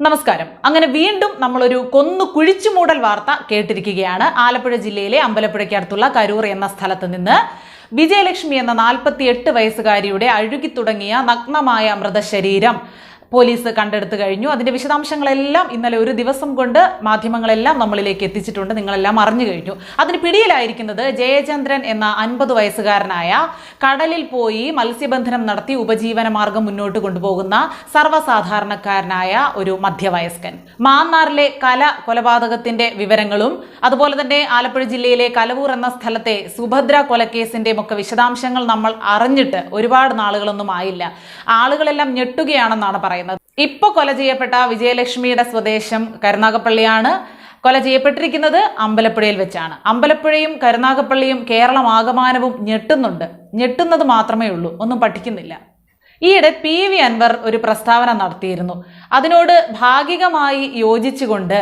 നമസ്കാരം. അങ്ങനെ വീണ്ടും നമ്മളൊരു കൊന്നു കുഴിച്ചു മൂടൽ വാർത്ത കേട്ടിരിക്കുകയാണ്. ആലപ്പുഴ ജില്ലയിലെ അമ്പലപ്പുഴയ്ക്കടുത്തുള്ള കരൂർ എന്ന സ്ഥലത്ത് നിന്ന് വിജയലക്ഷ്മി എന്ന നാൽപ്പത്തി എട്ട് വയസ്സുകാരിയുടെ അഴുകി തുടങ്ങിയ നഗ്നമായ മൃതശരീരം പോലീസ് കണ്ടെടുത്തു കഴിഞ്ഞു. അതിന്റെ വിശദാംശങ്ങളെല്ലാം ഇന്നലെ ഒരു ദിവസം കൊണ്ട് മാധ്യമങ്ങളെല്ലാം നമ്മളിലേക്ക് എത്തിച്ചിട്ടുണ്ട്. നിങ്ങളെല്ലാം അറിഞ്ഞു കഴിഞ്ഞു. അതിന് പിടിയിലായിരിക്കുന്നത് ജയചന്ദ്രൻ എന്ന അൻപത് വയസ്സുകാരനായ കടലിൽ പോയി മത്സ്യബന്ധനം നടത്തി ഉപജീവന മാർഗം മുന്നോട്ട് കൊണ്ടുപോകുന്ന സർവസാധാരണക്കാരനായ ഒരു മധ്യവയസ്കൻ. മാന്നാറിലെ കല കൊലപാതകത്തിന്റെ വിവരങ്ങളും അതുപോലെ തന്നെ ആലപ്പുഴ ജില്ലയിലെ കലവൂർ എന്ന സ്ഥലത്തെ സുഭദ്ര കൊലക്കേസിന്റെയും ഒക്കെ വിശദാംശങ്ങൾ നമ്മൾ അറിഞ്ഞിട്ട് ഒരുപാട് നാളുകളൊന്നും ആയില്ല. ആളുകളെല്ലാം ഞെട്ടുകയാണെന്നാണ് പറയുന്നത്. ഇപ്പൊ കൊല ചെയ്യപ്പെട്ട വിജയലക്ഷ്മിയുടെ സ്വദേശം കരുനാഗപ്പള്ളിയാണ്. കൊല ചെയ്യപ്പെട്ടിരിക്കുന്നത് അമ്പലപ്പുഴയിൽ വെച്ചാണ്. അമ്പലപ്പുഴയും കരുനാഗപ്പള്ളിയും കേരളം ആകമാനവും ഞെട്ടുന്നുണ്ട്. ഞെട്ടുന്നത് മാത്രമേ ഉള്ളൂ. ഒന്നും പഠിക്കുന്നില്ല. ഈയിടെ പി വി അൻവർ ഒരു പ്രസ്താവന നടത്തിയിരുന്നു. അതിനോട് ഭാഗികമായി യോജിച്ചുകൊണ്ട്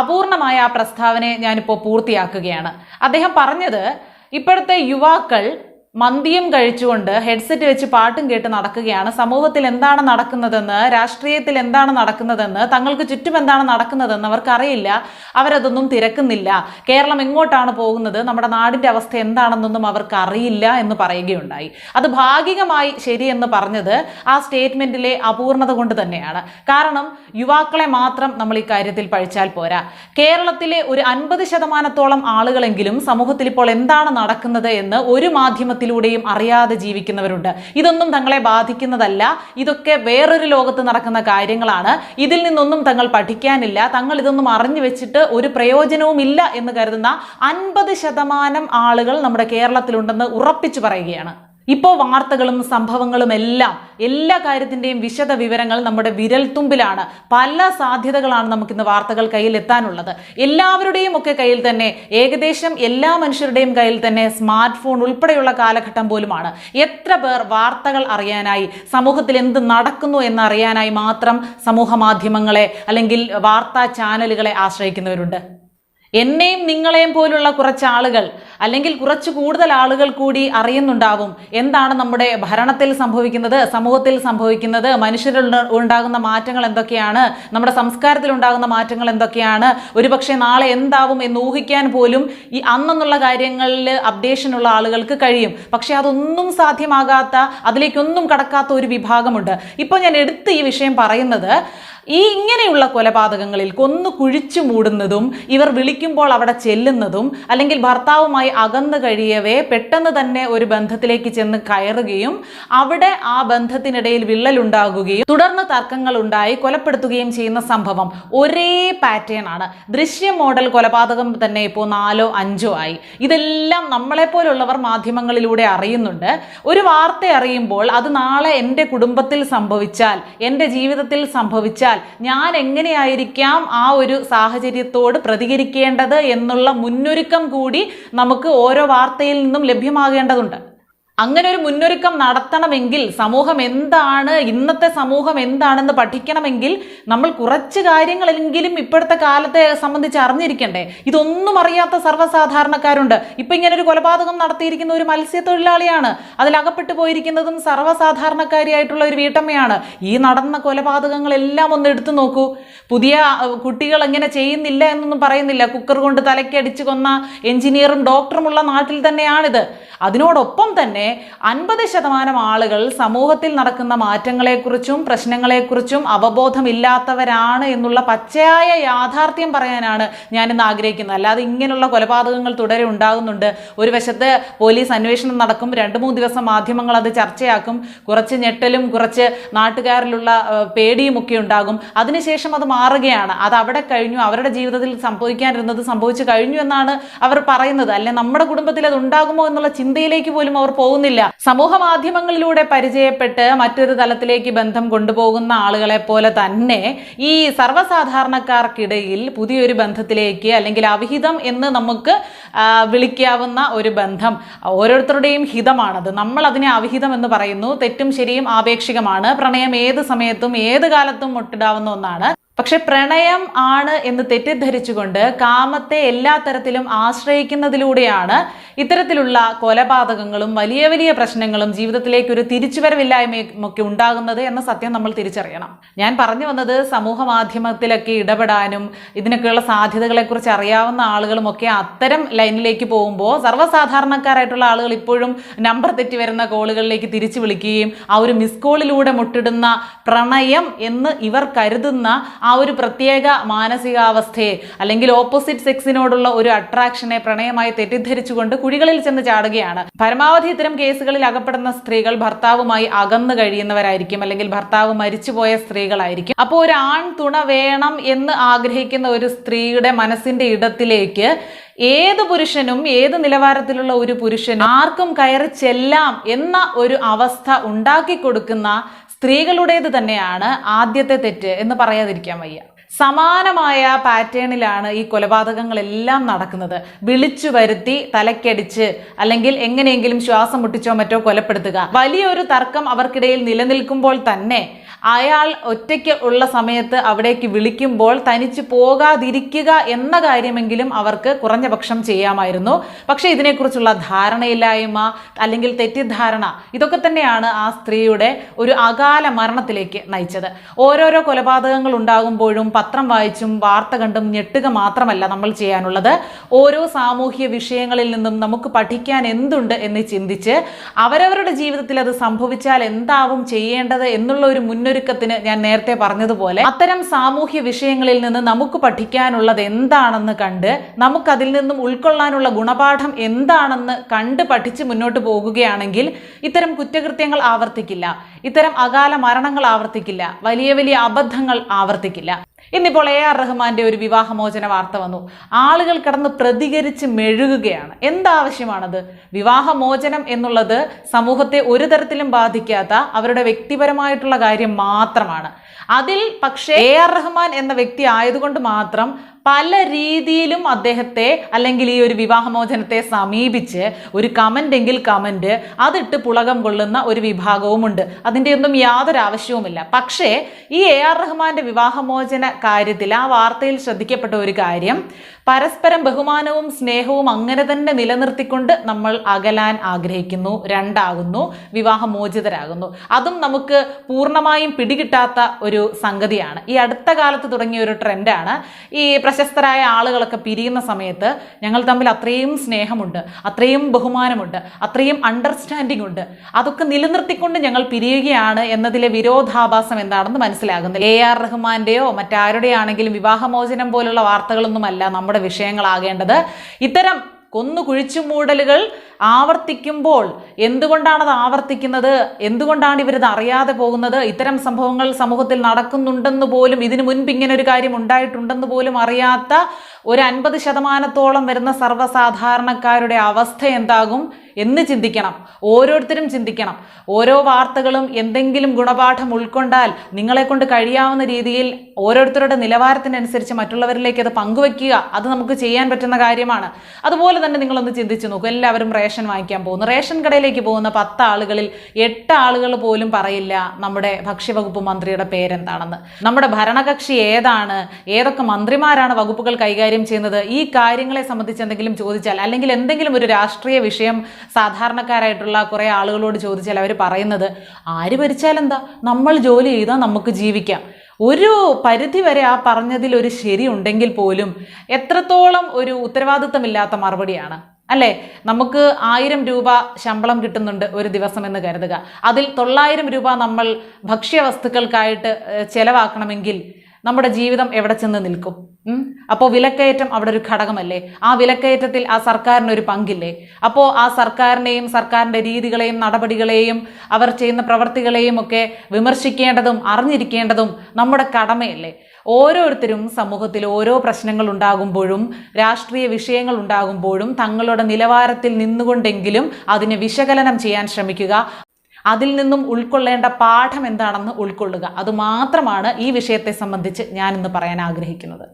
അപൂർണമായ ആ പ്രസ്താവനയെ ഞാനിപ്പോൾ പൂർത്തിയാക്കുകയാണ്. അദ്ദേഹം പറഞ്ഞത് ഇപ്പോഴത്തെ യുവാക്കൾ മന്തിയും കഴിച്ചുകൊണ്ട് ഹെഡ്സെറ്റ് വെച്ച് പാട്ടും കേട്ട് നടക്കുകയാണ്. സമൂഹത്തിൽ എന്താണ് നടക്കുന്നതെന്ന് രാഷ്ട്രീയത്തിൽ എന്താണ് നടക്കുന്നതെന്ന് തങ്ങൾക്ക് ചുറ്റും എന്താണ് നടക്കുന്നതെന്ന് അവർക്കറിയില്ല. അവരതൊന്നും തിരക്കുന്നില്ല. കേരളം എങ്ങോട്ടാണ് പോകുന്നത് നമ്മുടെ നാടിന്റെ അവസ്ഥ എന്താണെന്നൊന്നും അവർക്ക് അറിയില്ല എന്ന് പറയുകയുണ്ടായി. അത് ഭാഗികമായി ശരിയെന്ന് പറഞ്ഞത് ആ സ്റ്റേറ്റ്മെന്റിലെ അപൂർണത കൊണ്ട് തന്നെയാണ്. കാരണം യുവാക്കളെ മാത്രം നമ്മൾ ഈ കാര്യത്തിൽ പഴിച്ചാൽ പോരാ. കേരളത്തിലെ ഒരു അൻപത് ശതമാനത്തോളം ആളുകളെങ്കിലും സമൂഹത്തിൽ ഇപ്പോൾ എന്താണ് നടക്കുന്നത് എന്ന് ഒരു മാധ്യമത്തിലൂടെയും അറിയാതെ ജീവിക്കുന്നവരുണ്ട്. ഇതൊന്നും തങ്ങളെ ബാധിക്കുന്നതല്ല. ഇതൊക്കെ വേറൊരു ലോകത്ത് നടക്കുന്ന കാര്യങ്ങളാണ്. ഇതിൽ നിന്നൊന്നും തങ്ങൾ പഠിക്കാനില്ല. തങ്ങൾ ഇതൊന്നും അറിഞ്ഞു വെച്ചിട്ട് ഒരു പ്രയോജനവും ഇല്ല എന്ന് കരുതുന്ന അൻപത് ശതമാനം ആളുകൾ നമ്മുടെ കേരളത്തിലുണ്ടെന്ന് ഉറപ്പിച്ചു പറയുകയാണ്. ഇപ്പോൾ വാർത്തകളും സംഭവങ്ങളും എല്ലാം എല്ലാ കാര്യത്തിന്റെയും വിശദ വിവരങ്ങൾ നമ്മുടെ വിരൽത്തുമ്പിലാണ്. പല സാധ്യതകളാണ് നമുക്കിന്ന് വാർത്തകൾ കയ്യിൽ എത്താനുള്ളത്. എല്ലാവരുടെയും ഒക്കെ കയ്യിൽ തന്നെ ഏകദേശം എല്ലാ മനുഷ്യരുടെയും കയ്യിൽ തന്നെ സ്മാർട്ട് ഫോൺ ഉൾപ്പെടെയുള്ള കാലഘട്ടം പോലുമാണ്. എത്ര പേർ വാർത്തകൾ അറിയാനായി സമൂഹത്തിൽ എന്ത് നടക്കുന്നു എന്നറിയാനായി മാത്രം സമൂഹ മാധ്യമങ്ങളെ അല്ലെങ്കിൽ വാർത്താ ചാനലുകളെ ആശ്രയിക്കുന്നവരുണ്ട്? എന്നെയും നിങ്ങളെയും പോലുള്ള കുറച്ച് ആളുകൾ അല്ലെങ്കിൽ കുറച്ച് കൂടുതൽ ആളുകൾ കൂടി അറിയുന്നുണ്ടാവും. എന്താണ് നമ്മുടെ ഭരണത്തിൽ സംഭവിക്കുന്നത് സമൂഹത്തിൽ സംഭവിക്കുന്നത് മനുഷ്യരിൽ ഉണ്ടാകുന്ന മാറ്റങ്ങൾ എന്തൊക്കെയാണ് നമ്മുടെ സംസ്കാരത്തിൽ ഉണ്ടാകുന്ന മാറ്റങ്ങൾ എന്തൊക്കെയാണ് ഒരുപക്ഷെ നാളെ എന്താവും എന്ന് ഊഹിക്കാൻ പോലും ഈ അന്നെന്നുള്ള കാര്യങ്ങളിൽ അപ്ഡേഷനുള്ള ആളുകൾക്ക് കഴിയും. പക്ഷെ അതൊന്നും സാധ്യമാകാത്ത അതിലേക്കൊന്നും കടക്കാത്ത ഒരു വിഭാഗമുണ്ട്. ഇപ്പോൾ ഞാൻ എടുത്ത് ഈ വിഷയം പറയുന്നത് ഈ ഇങ്ങനെയുള്ള കൊലപാതകങ്ങളിൽ കൊന്നു കുഴിച്ചു മൂടുന്നതും ഇവർ വിളിക്കുമ്പോൾ അവിടെ ചെല്ലുന്നതും അല്ലെങ്കിൽ ഭർത്താവുമായി അകന്നു കഴിയവേ പെട്ടെന്ന് തന്നെ ഒരു ബന്ധത്തിലേക്ക് ചെന്ന് കയറുകയും അവിടെ ആ ബന്ധത്തിനിടയിൽ വിള്ളലുണ്ടാകുകയും തുടർന്ന് തർക്കങ്ങൾ ഉണ്ടായി കൊലപ്പെടുത്തുകയും ചെയ്യുന്ന സംഭവം ഒരേ പാറ്റേൺ ആണ്. ദൃശ്യ മോഡൽ കൊലപാതകം തന്നെ ഇപ്പോൾ നാലോ അഞ്ചോ ആയി. ഇതെല്ലാം നമ്മളെപ്പോലുള്ളവർ മാധ്യമങ്ങളിലൂടെ അറിയുന്നുണ്ട്. ഒരു വാർത്ത അറിയുമ്പോൾ അത് നാളെ എന്റെ കുടുംബത്തിൽ സംഭവിച്ചാൽ എന്റെ ജീവിതത്തിൽ സംഭവിച്ചാൽ ഞാൻ എങ്ങനെയായിരിക്കാം ആ ഒരു സാഹചര്യത്തോട് പ്രതികരിക്കേണ്ടത് എന്നുള്ള മുന്നൊരുക്കം കൂടി നമുക്ക് ഓരോ വാർത്തയിൽ നിന്നും ലഭ്യമാകേണ്ടതുണ്ട്. അങ്ങനെ ഒരു മുന്നൊരുക്കം നടത്തണമെങ്കിൽ സമൂഹം എന്താണ് ഇന്നത്തെ സമൂഹം എന്താണെന്ന് പഠിക്കണമെങ്കിൽ നമ്മൾ കുറച്ച് കാര്യങ്ങളെങ്കിലും ഇപ്പോഴത്തെ കാലത്തെ സംബന്ധിച്ച് അറിഞ്ഞിരിക്കണ്ടേ. ഇതൊന്നും അറിയാത്ത സർവസാധാരണക്കാരുണ്ട്. ഇപ്പം ഇങ്ങനെ ഒരു കൊലപാതകം നടത്തിയിരിക്കുന്ന ഒരു മത്സ്യത്തൊഴിലാളിയാണ്. അതിലകപ്പെട്ടു പോയിരിക്കുന്നതും സർവസാധാരണക്കാരിയായിട്ടുള്ള ഒരു വീട്ടമ്മയാണ്. ഈ നടന്ന കൊലപാതകങ്ങളെല്ലാം ഒന്ന് എടുത്തു നോക്കൂ. പുതിയ കുട്ടികൾ എങ്ങനെ ചെയ്യുന്നില്ല എന്നൊന്നും പറയുന്നില്ല. കുക്കർ കൊണ്ട് തലക്കടിച്ച് കൊന്ന എഞ്ചിനീയറും ഡോക്ടറുമുള്ള നാട്ടിൽ തന്നെയാണിത്. അതിനോടൊപ്പം തന്നെ അൻപത് ശതമാനം ആളുകൾ സമൂഹത്തിൽ നടക്കുന്ന മാറ്റങ്ങളെക്കുറിച്ചും പ്രശ്നങ്ങളെക്കുറിച്ചും അവബോധമില്ലാത്തവരാണ് എന്നുള്ള പച്ചയായ യാഥാർത്ഥ്യം പറയാനാണ് ഞാനിന്ന് ആഗ്രഹിക്കുന്നത്. അല്ലാതെ ഇങ്ങനെയുള്ള കൊലപാതകങ്ങൾ തുടരെ ഉണ്ടാകുന്നുണ്ട്. ഒരു വശത്ത് പോലീസ് അന്വേഷണം നടക്കും. രണ്ട് മൂന്ന് ദിവസം മാധ്യമങ്ങൾ അത് ചർച്ചയാക്കും. കുറച്ച് ഞെട്ടലും കുറച്ച് നാട്ടുകാരിലുള്ള പേടിയും ഒക്കെ ഉണ്ടാകും. അതിനുശേഷം അത് മാറുകയാണ്. അത് അവിടെ കഴിഞ്ഞു. അവരുടെ ജീവിതത്തിൽ സംഭവിക്കാനിരുന്നത് സംഭവിച്ചു കഴിഞ്ഞു എന്നാണ് അവർ പറയുന്നത്. അല്ലെ നമ്മുടെ കുടുംബത്തിൽ അത് ഉണ്ടാകുമോ എന്നുള്ള ചിന്തയിലേക്ക് പോലും അവർ പോകുന്നില്ല. സമൂഹ മാധ്യമങ്ങളിലൂടെ പരിചയപ്പെട്ട് മറ്റൊരു തലത്തിലേക്ക് ബന്ധം കൊണ്ടുപോകുന്ന ആളുകളെ പോലെ തന്നെ ഈ സർവസാധാരണക്കാർക്കിടയിൽ പുതിയൊരു ബന്ധത്തിലേക്ക് അല്ലെങ്കിൽ അവിഹിതം എന്ന് നമുക്ക് വിളിക്കാവുന്ന ഒരു ബന്ധം. ഓരോരുത്തരുടെയും ഹിതമാണത്. നമ്മൾ അതിനെ അവിഹിതം എന്ന് പറയുന്നു. തെറ്റും ശരിയും ആപേക്ഷികമാണ്. പ്രണയം ഏത് സമയത്തും ഏത് കാലത്തും മുട്ടിടാവുന്ന ഒന്നാണ്. പക്ഷെ പ്രണയം ആണ് എന്ന് തെറ്റിദ്ധരിച്ചുകൊണ്ട് കാമത്തെ എല്ലാ തരത്തിലും ആശ്രയിക്കുന്നതിലൂടെയാണ് ഇത്തരത്തിലുള്ള കൊലപാതകങ്ങളും വലിയ വലിയ പ്രശ്നങ്ങളും ജീവിതത്തിലേക്ക് ഒരു തിരിച്ചുവരവില്ലായ്മയും ഒക്കെ ഉണ്ടാകുന്നത് എന്ന സത്യം നമ്മൾ തിരിച്ചറിയണം. ഞാൻ പറഞ്ഞു വന്നത് സമൂഹ മാധ്യമത്തിലൊക്കെ ഇടപെടാനും ഇതിനൊക്കെയുള്ള സാധ്യതകളെക്കുറിച്ച് അറിയാവുന്ന ആളുകളുമൊക്കെ അത്തരം ലൈനിലേക്ക് പോകുമ്പോൾ സർവസാധാരണക്കാരായിട്ടുള്ള ആളുകൾ ഇപ്പോഴും നമ്പർ തെറ്റി വരുന്ന കോളുകളിലേക്ക് തിരിച്ചു വിളിക്കുകയും ആ ഒരു മിസ് കോളിലൂടെ മുട്ടിടുന്ന പ്രണയം എന്ന് ഇവർ കരുതുന്ന ആ ഒരു പ്രത്യേക മാനസികാവസ്ഥയെ അല്ലെങ്കിൽ ഓപ്പോസിറ്റ് സെക്സിനോടുള്ള ഒരു അട്രാക്ഷനെ പ്രണയമായി തെറ്റിദ്ധരിച്ചുകൊണ്ട് കുഴികളിൽ ചെന്ന് ചാടുകയാണ്. പരമാവധി ഇത്തരം കേസുകളിൽ അകപ്പെടുന്ന സ്ത്രീകൾ ഭർത്താവുമായി അകന്നു കഴിയുന്നവരായിരിക്കും. അല്ലെങ്കിൽ ഭർത്താവ് മരിച്ചുപോയ സ്ത്രീകളായിരിക്കും. അപ്പോൾ ഒരു ആൺ തുണ വേണം എന്ന് ആഗ്രഹിക്കുന്ന ഒരു സ്ത്രീയുടെ മനസ്സിന്റെ ഇടത്തിലേക്ക് ഏത് പുരുഷനും ഏത് നിലവാരത്തിലുള്ള ഒരു പുരുഷനും ആർക്കും കയറി ചെല്ലാം എന്ന ഒരു അവസ്ഥ ഉണ്ടാക്കി കൊടുക്കുന്ന സ്ത്രീകളുടേത് തന്നെയാണ് ആദ്യത്തെ തെറ്റ് എന്ന് പറയാതിരിക്കാൻ വയ്യ. സമാനമായ പാറ്റേണിലാണ് ഈ കൊലപാതകങ്ങളെല്ലാം നടക്കുന്നത്. വിളിച്ചു വരുത്തി തലക്കടിച്ച് അല്ലെങ്കിൽ എങ്ങനെയെങ്കിലും ശ്വാസം മുട്ടിച്ചോ മറ്റോ കൊലപ്പെടുത്തുക. വലിയൊരു തർക്കം അവർക്കിടയിൽ നിലനിൽക്കുമ്പോൾ തന്നെ അയാൾ ഒറ്റയ്ക്ക് ഉള്ള സമയത്ത് അവിടേക്ക് വിളിക്കുമ്പോൾ തനിച്ച് പോകാതിരിക്കുക എന്ന കാര്യമെങ്കിലും അവർക്ക് കുറഞ്ഞ പക്ഷം ചെയ്യാമായിരുന്നു. പക്ഷേ ഇതിനെക്കുറിച്ചുള്ള ധാരണയില്ലായ്മ അല്ലെങ്കിൽ തെറ്റിദ്ധാരണ ഇതൊക്കെ തന്നെയാണ് ആ സ്ത്രീയുടെ ഒരു അകാല മരണത്തിലേക്ക് നയിച്ചത്. ഓരോരോ കൊലപാതകങ്ങൾ ഉണ്ടാകുമ്പോഴും പത്രം വായിച്ചും വാർത്ത കണ്ടും ഞെട്ടുക മാത്രമല്ല നമ്മൾ ചെയ്യാനുള്ളത്. ഓരോ സാമൂഹ്യ വിഷയങ്ങളിൽ നിന്നും നമുക്ക് പഠിക്കാൻ എന്തുണ്ട് എന്ന് ചിന്തിച്ച് അവരവരുടെ ജീവിതത്തിൽ അത് സംഭവിച്ചാൽ എന്താവും ചെയ്യേണ്ടത് എന്നുള്ള ഒരു മുന്നൊരുക്കത്തിന് ഞാൻ നേരത്തെ പറഞ്ഞതുപോലെ അത്തരം സാമൂഹ്യ വിഷയങ്ങളിൽ നിന്ന് നമുക്ക് പഠിക്കാനുള്ളത് എന്താണെന്ന് കണ്ട് നമുക്കതിൽ നിന്നും ഉൾക്കൊള്ളാനുള്ള ഗുണപാഠം എന്താണെന്ന് കണ്ട് പഠിച്ച് മുന്നോട്ട് പോകുകയാണെങ്കിൽ ഇത്തരം കുറ്റകൃത്യങ്ങൾ ആവർത്തിക്കില്ല. ഇത്തരം അകാല മരണങ്ങൾ ആവർത്തിക്കില്ല. വലിയ വലിയ അബദ്ധങ്ങൾ ആവർത്തിക്കില്ല. ഇന്നിപ്പോൾ എ ആർ റഹ്മാന്റെ ഒരു വിവാഹമോചന വാർത്ത വന്നു. ആളുകൾ കടന്ന് പ്രതികരിച്ച് മെഴുകുകയാണ്. എന്താവശ്യമാണത് വിവാഹമോചനം എന്നുള്ളത് സമൂഹത്തെ ഒരു തരത്തിലും ബാധിക്കാത്ത അവരുടെ വ്യക്തിപരമായിട്ടുള്ള കാര്യം മാത്രമാണ്. അതിൽ പക്ഷേ എ ആർ റഹ്മാൻ എന്ന വ്യക്തി ആയതുകൊണ്ട് മാത്രം പല രീതിയിലും അദ്ദേഹത്തെ അല്ലെങ്കിൽ ഈ ഒരു വിവാഹമോചനത്തെ സമീപിച്ച് ഒരു കമന്റ് എങ്കിൽ കമന്റ് അതിട്ട് പുളകം കൊള്ളുന്ന ഒരു വിഭാഗവുമുണ്ട്. അതിന്റെ ഒന്നും യാതൊരു ആവശ്യവുമില്ല. പക്ഷേ ഈ എ ആർ റഹ്മാന്റെ വിവാഹമോചന കാര്യത്തിൽ ആ വാർത്തയിൽ ശ്രദ്ധിക്കപ്പെട്ട ഒരു കാര്യം പരസ്പരം ബഹുമാനവും സ്നേഹവും അങ്ങനെ തന്നെ നിലനിർത്തിക്കൊണ്ട് നമ്മൾ അകലാൻ ആഗ്രഹിക്കുന്നു രണ്ടാകുന്നു വിവാഹമോചിതരാകുന്നു. അതും നമുക്ക് പൂർണമായും പിടികിട്ടാത്ത ഒരു സംഗതിയാണ്. ഈ അടുത്ത കാലത്ത് തുടങ്ങിയ ഒരു ട്രെൻഡാണ്. ഈ പ്രശസ്തരായ ആളുകളൊക്കെ പിരിയുന്ന സമയത്ത് ഞങ്ങൾ തമ്മിൽ അത്രയും സ്നേഹമുണ്ട് അത്രയും ബഹുമാനമുണ്ട് അത്രയും അണ്ടർസ്റ്റാൻഡിംഗ് ഉണ്ട്. അതൊക്കെ നിലനിർത്തിക്കൊണ്ട് ഞങ്ങൾ പിരിയുകയാണ് എന്നതിലെ വിരോധാഭാസം എന്താണെന്ന് മനസ്സിലാകുന്നില്ല. എ ആർ റഹ്മാന്റെയോ മറ്റാരുടെയാണെങ്കിലും വിവാഹമോചനം പോലുള്ള വാർത്തകളൊന്നുമല്ല നമ്മുടെ വിഷയങ്ങളാകേണ്ടത്. ഇത്തരം കൊന്നു കുഴിച്ചുമൂടലുകൾ ആവർത്തിക്കുമ്പോൾ എന്തുകൊണ്ടാണത് ആവർത്തിക്കുന്നത്? എന്തുകൊണ്ടാണ് ഇവരിത് അറിയാതെ പോകുന്നത്? ഇത്തരം സംഭവങ്ങൾ സമൂഹത്തിൽ നടക്കുന്നുണ്ടെന്ന് പോലും ഇതിനു മുൻപ് ഇങ്ങനെ ഒരു കാര്യം ഉണ്ടായിട്ടുണ്ടെന്ന് പോലും അറിയാത്ത ഒരു അൻപത് ശതമാനത്തോളം വരുന്ന സർവസാധാരണക്കാരുടെ അവസ്ഥ എന്താകും എന്ന് ചിന്തിക്കണം. ഓരോരുത്തരും ചിന്തിക്കണം. ഓരോ വാർത്തകളും എന്തെങ്കിലും ഗുണപാഠം ഉൾക്കൊണ്ടാൽ നിങ്ങളെ കൊണ്ട് കഴിയാവുന്ന രീതിയിൽ ഓരോരുത്തരുടെ നിലവാരത്തിനനുസരിച്ച് മറ്റുള്ളവരിലേക്ക് അത് പങ്കുവെക്കുക അത് നമുക്ക് ചെയ്യാൻ പറ്റുന്ന കാര്യമാണ്. അതുപോലെ തന്നെ നിങ്ങളൊന്ന് ചിന്തിച്ചു നോക്കൂ. എല്ലാവരും റേഷൻ വാങ്ങിക്കാൻ പോകുന്നു. റേഷൻ കടയിലേക്ക് പോകുന്ന പത്ത് ആളുകളിൽ എട്ട് ആളുകൾ പോലും പറയില്ല നമ്മുടെ ഭക്ഷ്യവകുപ്പ് മന്ത്രിയുടെ പേരെന്താണെന്ന്. നമ്മുടെ ഭരണകക്ഷി ഏതാണ്? ഏതൊക്കെ മന്ത്രിമാരാണ് വകുപ്പുകൾ കൈകാര്യം ചെയ്യുന്നത്? ഈ കാര്യങ്ങളെ സംബന്ധിച്ച് എന്തെങ്കിലും ചോദിച്ചാൽ അല്ലെങ്കിൽ എന്തെങ്കിലും ഒരു രാഷ്ട്രീയ വിഷയം സാധാരണക്കാരായിട്ടുള്ള കുറേ ആളുകളോട് ചോദിച്ചാൽ അവർ പറയുന്നത് ആര് ഭരിച്ചാലെന്താ നമ്മൾ ജോലി ചെയ്താൽ നമുക്ക് ജീവിക്കാം. ഒരു പരിധി വരെ ആ പറഞ്ഞതിൽ ഒരു ശരി ഉണ്ടെങ്കിൽ പോലും എത്രത്തോളം ഒരു ഉത്തരവാദിത്തമില്ലാത്ത മറുപടിയാണ്. അല്ലേ? നമുക്ക് ആയിരം രൂപ ശമ്പളം കിട്ടുന്നുണ്ട് ഒരു ദിവസം എന്ന് കരുതുക. അതിൽ തൊള്ളായിരം രൂപ നമ്മൾ ഭക്ഷ്യവസ്തുക്കൾക്കായിട്ട് ചെലവാക്കണമെങ്കിൽ നമ്മുടെ ജീവിതം എവിടെ ചെന്ന് നിൽക്കും? അപ്പോൾ വിലക്കയറ്റം അവിടെ ഒരു ഘടകമല്ലേ? ആ വിലക്കയറ്റത്തിൽ ആ സർക്കാരിന് ഒരു പങ്കില്ലേ? അപ്പോൾ ആ സർക്കാരിനെയും സർക്കാരിന്റെ രീതികളെയും നടപടികളെയും അവർ ചെയ്യുന്ന പ്രവർത്തികളെയും ഒക്കെ വിമർശിക്കേണ്ടതും അറിഞ്ഞിരിക്കേണ്ടതും നമ്മുടെ കടമയല്ലേ? ഓരോരുത്തരും സമൂഹത്തിൽ ഓരോ പ്രശ്നങ്ങൾ ഉണ്ടാകുമ്പോഴും രാഷ്ട്രീയ വിഷയങ്ങൾ ഉണ്ടാകുമ്പോഴും തങ്ങളുടെ നിലവാരത്തിൽ നിന്നുകൊണ്ടെങ്കിലും അതിനെ വിശകലനം ചെയ്യാൻ ശ്രമിക്കുക. അതിൽ നിന്നും ഉൾക്കൊള്ളേണ്ട പാഠം എന്താണെന്ന് ഉൾക്കൊള്ളുക. അതുമാത്രമാണ് ഈ വിഷയത്തെ സംബന്ധിച്ച് ഞാൻ ഇന്ന് പറയാൻ ആഗ്രഹിക്കുന്നത്.